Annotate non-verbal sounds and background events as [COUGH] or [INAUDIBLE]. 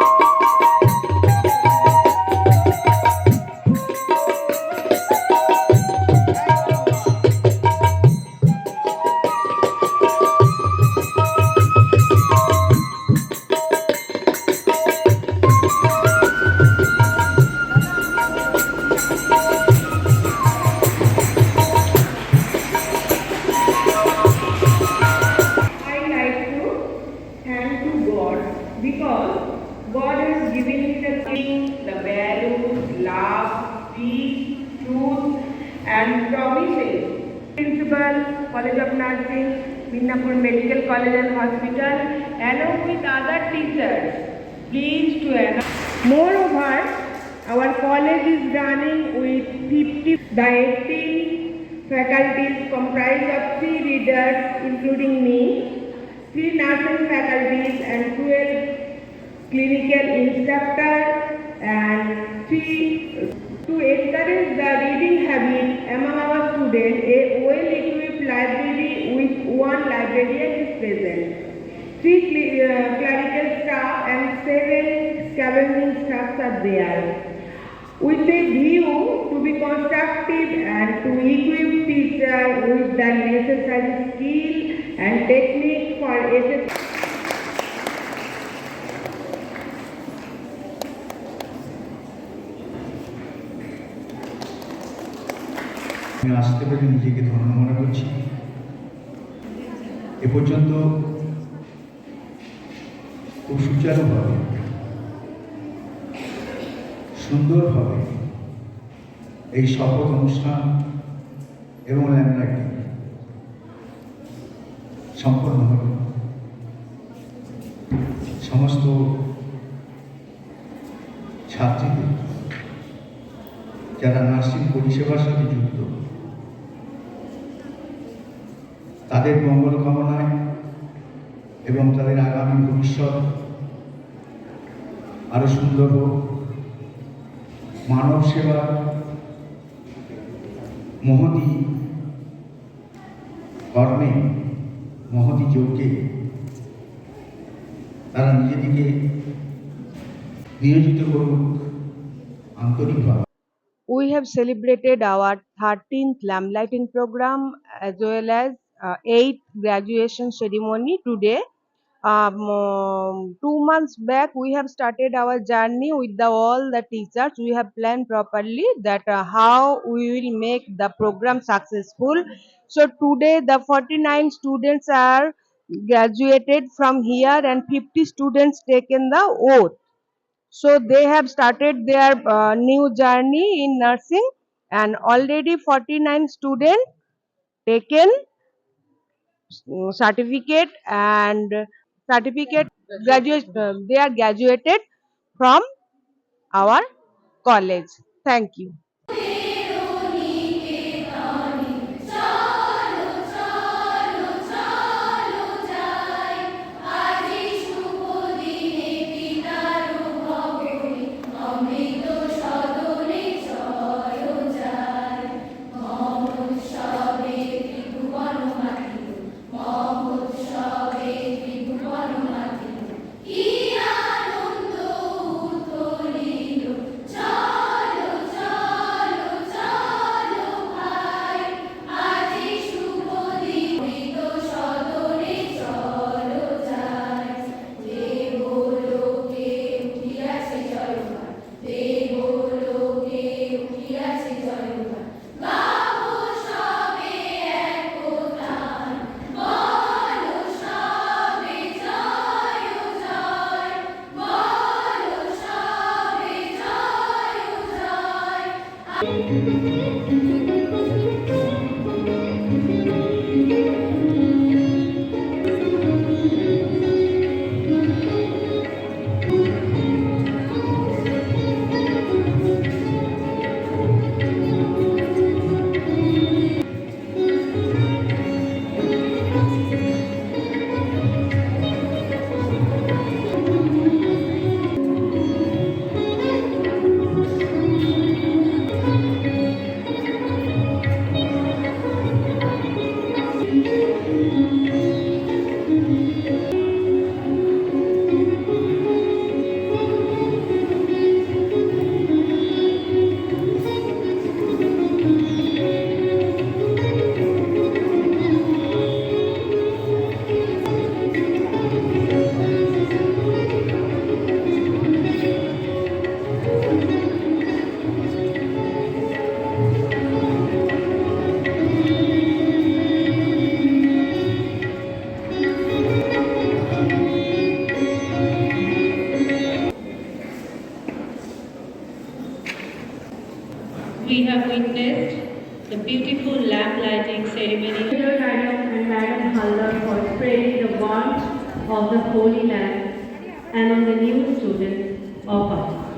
I [LAUGHS] College of Nursing, Minnapur Medical College and Hospital, along with other teachers, Please to announce. Moreover, our college is running with 50, the 18 faculties comprised of three readers, including me, three nursing faculties and 12 clinical instructors and three to encourage the reading habit among our students, a well-equipped library with one librarian is present. Three uh, clerical staff and seven scavenging staffs are there. With a view to be constructive and to equip teacher with the necessary skill and technique for আমি আসতে পেরে নিজেকে ধন্য মনে করছি। এ পর্যন্ত খুব সুচারুভাবে, সুন্দরভাবে এই শপথ অনুষ্ঠান এবং ল্যান্ডলাইটিং সম্পন্ন হল। সমস্ত ছাত্রীদের, যারা নার্সিং পরিষেবার সাথে যুক্ত তাদের মঙ্গল কামনায় এবং তাদের আগামী ভবিষ্যৎ আরও সুন্দর হোক। মানব সেবা মহতি কর্মে মহতি যজ্ঞে তারা নিজেদিকে নিয়োজিত করুক আন্তরিকভাবে। We have celebrated our 13th lamplighting program, as well as uh, 8th graduation ceremony today. Um, um, two months back we have started our journey with the all the teachers. We have planned properly that uh, how we will make the program successful. So today the 49 students are graduated from here and 50 students taken the oath. So they have started their uh, new journey in nursing and already 49 students taken certificate and certificate graduate uh, they are graduated from our college. Thank you Beautiful lamp lighting ceremony. Madam and Madam for spreading the warmth of the Holy Land and on the new students of us.